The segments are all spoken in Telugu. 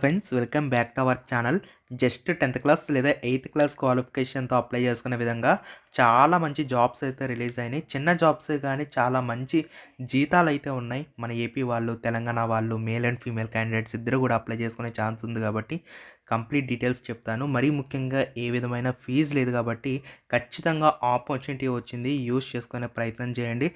friends welcome back to our channel. Just tenth class లేదా ఎయిత్ క్లాస్ క్వాలిఫికేషన్తో అప్లై చేసుకునే విధంగా చాలా మంచి జాబ్స్ అయితే రిలీజ్ అయినాయి. చిన్న జాబ్సే కానీ చాలా మంచి జీతాలు అయితే ఉన్నాయి. మన ఏపీ వాళ్ళు తెలంగాణ వాళ్ళు మేల్ అండ్ ఫీమేల్ క్యాండిడేట్స్ ఇద్దరు కూడా అప్లై చేసుకునే ఛాన్స్ ఉంది కాబట్టి కంప్లీట్ డీటెయిల్స్ చెప్తాను. మరీ ముఖ్యంగా ఏ విధమైన ఫీజు లేదు కాబట్టి ఖచ్చితంగా ఆపర్చునిటీ వచ్చింది. యూజ్ చేసుకునే ప్రయత్నం చేయండి.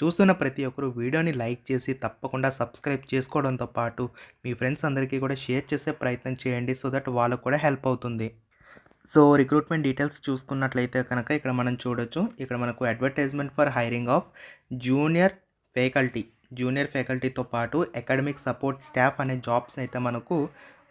చూస్తున్న ప్రతి ఒక్కరు వీడియోని లైక్ చేసి తప్పకుండా సబ్స్క్రైబ్ చేసుకోవడంతో పాటు మీ ఫ్రెండ్స్ అందరికీ కూడా షేర్ చేసే ప్రయత్నం చేయండి. సో దట్ వాళ్ళకు కూడా హెల్ప్ అవుతుంది. సో రిక్రూట్మెంట్ డీటెయిల్స్ చూసుకున్నట్లయితే కనుక ఇక్కడ మనం చూడొచ్చు. ఇక్కడ మనకు advertisement for hiring of junior faculty. Junior ఫ్యాకల్టీతో పాటు అకాడమిక్ సపోర్ట్ స్టాఫ్ అనే జాబ్స్ అయితే మనకు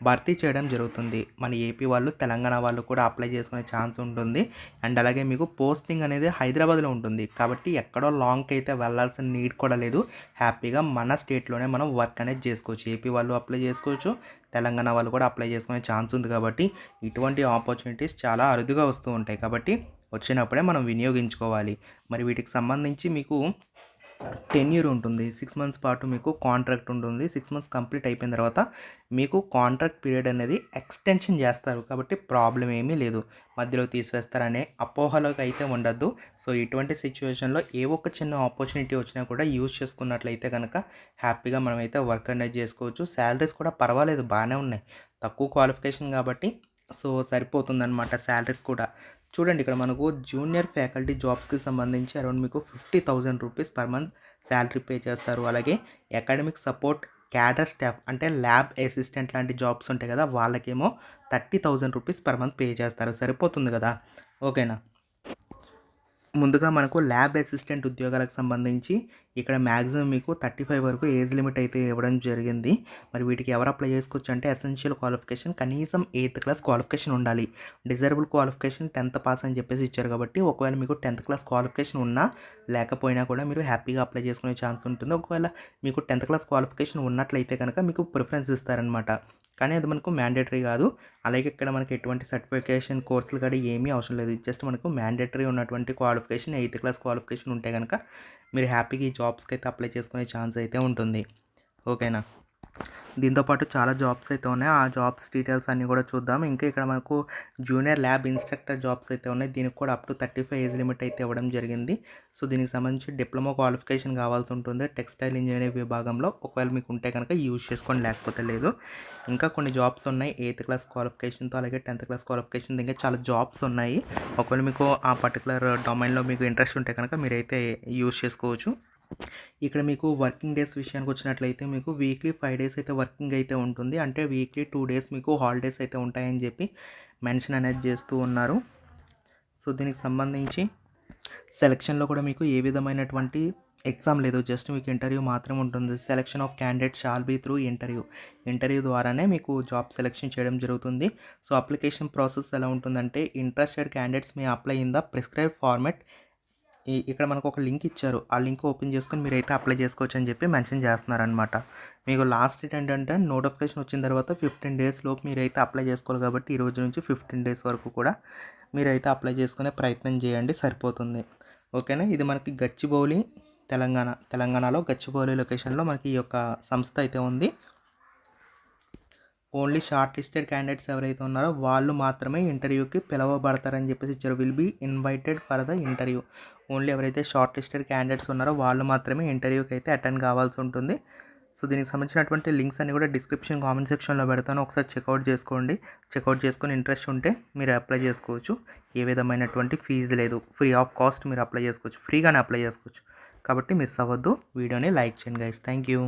భర్తీ చేయడం జరుగుతుంది. మన ఏపీ వాళ్ళు తెలంగాణ వాళ్ళు కూడా అప్లై చేసుకునే ఛాన్స్ ఉంటుంది. అండ్ అలాగే మీకు పోస్టింగ్ అనేది హైదరాబాద్లో ఉంటుంది. కాబట్టి ఎక్కడో లాంగ్కి అయితే వెళ్ళాల్సిన నీడ్ కూడా లేదు. హ్యాపీగా మన స్టేట్లోనే మనం వర్క్ అనేది చేసుకోవచ్చు. ఏపీ వాళ్ళు అప్లై చేసుకోవచ్చు. తెలంగాణ వాళ్ళు కూడా అప్లై చేసుకునే ఛాన్స్ ఉంది కాబట్టి ఇటువంటి ఆపర్చునిటీస్ చాలా అరుదుగా వస్తూ ఉంటాయి. కాబట్టి వచ్చినప్పుడే మనం వినియోగించుకోవాలి. మరి వీటికి సంబంధించి మీకు టెన్యూర్ ఉంటుంది. సిక్స్ మంత్స్ పాటు మీకు కాంట్రాక్ట్ ఉంటుంది. సిక్స్ మంత్స్ కంప్లీట్ అయిపోయిన తర్వాత మీకు కాంట్రాక్ట్ పీరియడ్ అనేది ఎక్స్టెన్షన్ చేస్తారు. కాబట్టి ప్రాబ్లం ఏమీ లేదు. మధ్యలో తీసివేస్తారనే అపోహలోకి అయితే ఉండద్దు. సో ఇటువంటి సిచ్యువేషన్లో ఏ ఒక్క చిన్న ఆపర్చునిటీ వచ్చినా కూడా యూజ్ చేసుకున్నట్లయితే కనుక హ్యాపీగా మనమైతే వర్క్ అనేది చేసుకోవచ్చు. శాలరీస్ కూడా పర్వాలేదు. బాగానే ఉన్నాయి. తక్కువ క్వాలిఫికేషన్ కాబట్టి సో సరిపోతుందన్నమాట శాలరీస్ కూడా. చూడండి ఇక్కడ మనకు జూనియర్ ఫ్యాకల్టీ జాబ్స్కి సంబంధించి అరౌండ్ మీకు fifty thousand rupees per month salary pay చేస్తారు. అలాగే అకాడమిక్ సపోర్ట్ క్యాడర్ స్టాఫ్ అంటే ల్యాబ్ అసిస్టెంట్ లాంటి జాబ్స్ ఉంటాయి కదా వాళ్ళకేమో thirty thousand rupees per month pay చేస్తారు. సరిపోతుంది కదా? ఓకేనా? ముందుగా మనకు ల్యాబ్ అసిస్టెంట్ ఉద్యోగాలకు సంబంధించి ఇక్కడ మ్యాక్సిమం మీకు థర్టీ ఫైవ్ వరకు ఏజ్ లిమిట్ అయితే ఇవ్వడం జరిగింది. మరి వీటికి ఎవరు అప్లై చేసుకోవచ్చు అంటే ఎసెన్షియల్ క్వాలిఫికేషన్ కనీసం ఎయిత్ క్లాస్ క్వాలిఫికేషన్ ఉండాలి. డిజర్బుల్ క్వాలిఫికేషన్ టెన్త్ పాస్ అని చెప్పేసి ఇచ్చారు కాబట్టి ఒకవేళ మీకు టెన్త్ క్లాస్ క్వాలిఫికేషన్ ఉన్నా లేకపోయినా కూడా మీరు హ్యాపీగా అప్లై చేసుకునే ఛాన్స్ ఉంటుంది. ఒకవేళ మీకు టెన్త్ క్లాస్ క్వాలిఫికేషన్ ఉన్నట్లయితే కనుక మీకు ప్రిఫరెన్స్ ఇస్తారనమాట కానీ అది మనకు మ్యాండేటరీ కాదు. అలాగే ఇక్కడ మనకి ఎటువంటి సర్టిఫికేషన్ కోర్సులు కూడా ఏమీ అవసరం లేదు. జస్ట్ మనకు మ్యాండేటరీ ఉన్నటువంటి క్వాలిఫికేషన్ ఎయిత్ క్లాస్ క్వాలిఫికేషన్ ఉంటే కనుక మీరు హ్యాపీగా ఈ జాబ్స్కి అయితే అప్లై చేసుకునే ఛాన్స్ అయితే ఉంటుంది. ఓకేనా దీంతోపాటు చాలా జాబ్స్ అయితే ఉన్నాయి. ఆ జాబ్స్ డీటెయిల్స్ అన్నీ కూడా చూద్దాం. ఇంకా ఇక్కడ మనకు జూనియర్ ల్యాబ్ ఇన్స్ట్రక్టర్ జాబ్స్ అయితే ఉన్నాయి. దీనికి కూడా up to thirty five age limit అయితే ఇవ్వడం జరిగింది. సో దీనికి సంబంధించి డిప్లొమా క్వాలిఫికేషన్ కావాల్సి ఉంటుంది. టెక్స్టైల్ ఇంజనీరింగ్ విభాగంలో ఒకవేళ మీకు ఉంటే కనుక యూజ్ చేసుకోండి. లేకపోతే లేదు. ఇంకా కొన్ని జాబ్స్ ఉన్నాయి. ఎయిత్ క్లాస్ క్వాలిఫికేషన్తో అలాగే టెన్త్ క్లాస్ క్వాలిఫికేషన్ ఇంకా చాలా జాబ్స్ ఉన్నాయి. ఒకవేళ మీకు ఆ పర్టికులర్ డొమైన్లో మీకు ఇంట్రెస్ట్ ఉంటే కనుక మీరైతే యూజ్ చేసుకోవచ్చు. ఇక్కడ మీకు వర్కింగ్ డేస్ విషయానికి వచ్చినట్లయితే మీకు వీక్లీ ఫైవ్ డేస్ అయితే వర్కింగ్ అయితే ఉంటుంది. అంటే వీక్లీ టూ డేస్ మీకు హాలిడేస్ అయితే ఉంటాయని చెప్పి మెన్షన్ అనేది చేస్తూ ఉన్నారు. సో దీనికి సంబంధించి సెలక్షన్లో కూడా మీకు ఏ విధమైనటువంటి ఎగ్జామ్ లేదు. జస్ట్ మీకు ఇంటర్వ్యూ మాత్రం ఉంటుంది. Selection of candidate shall be through interview. Interview ద్వారానే మీకు జాబ్ సెలెక్షన్ చేయడం జరుగుతుంది. సో అప్లికేషన్ ప్రాసెస్ ఎలా ఉంటుందంటే interested candidates me apply in the prescribe format ఇక్కడ మనకు ఒక లింక్ ఇచ్చారు. ఆ లింక్ ఓపెన్ చేసుకొని మీరైతే అప్లై చేసుకోవచ్చు అని చెప్పి మెన్షన్ చేస్తున్నారనమాట మీకు లాస్ట్ డేట్ ఏంటంటే నోటిఫికేషన్ వచ్చిన తర్వాత ఫిఫ్టీన్ డేస్ లోపు మీరైతే అప్లై చేసుకోవాలి కాబట్టి ఈ రోజు నుంచి ఫిఫ్టీన్ డేస్ వరకు కూడా మీరైతే అప్లై చేసుకునే ప్రయత్నం చేయండి సరిపోతుంది. ఓకేనా? ఇది మనకి గచ్చిబౌలి తెలంగాణ. తెలంగాణలో గచ్చిబౌలి లొకేషన్లో మనకి ఈ యొక్క సంస్థ అయితే ఉంది. ఓన్లీ షార్ట్ లిస్టెడ్ క్యాండిడేట్స్ ఎవరైతే ఉన్నారో వాళ్ళు మాత్రమే ఇంటర్వ్యూకి పిలవబడతారని చెప్పేసి ఇచ్చారు. Will be invited for the interview only ఎవరైతే షార్ట్ లిస్టెడ్ క్యాండిడేట్స్ ఉన్నారో వాళ్ళు మాత్రమే ఇంటర్వ్యూకి అయితే అటెండ్ కావాల్సి ఉంటుంది. సో దీనికి సంబంధించినటువంటి లింక్స్ అన్ని కూడా డిస్క్రిప్షన్ కామెంట్ సెక్షన్లో పెడతాను. ఒకసారి చెక్అవుట్ చేసుకోండి. చెక్అవుట్ చేసుకొని ఇంట్రెస్ట్ ఉంటే మీరు అప్లై చేసుకోవచ్చు. ఏ విధమైనటువంటి ఫీజు లేదు. ఫ్రీ ఆఫ్ కాస్ట్ మీరు అప్లై చేసుకోవచ్చు. ఫ్రీగానే అప్లై చేసుకోవచ్చు. కాబట్టి మిస్ అవ్వద్దు. వీడియోని లైక్ చేయండి గైస్ థ్యాంక్ యూ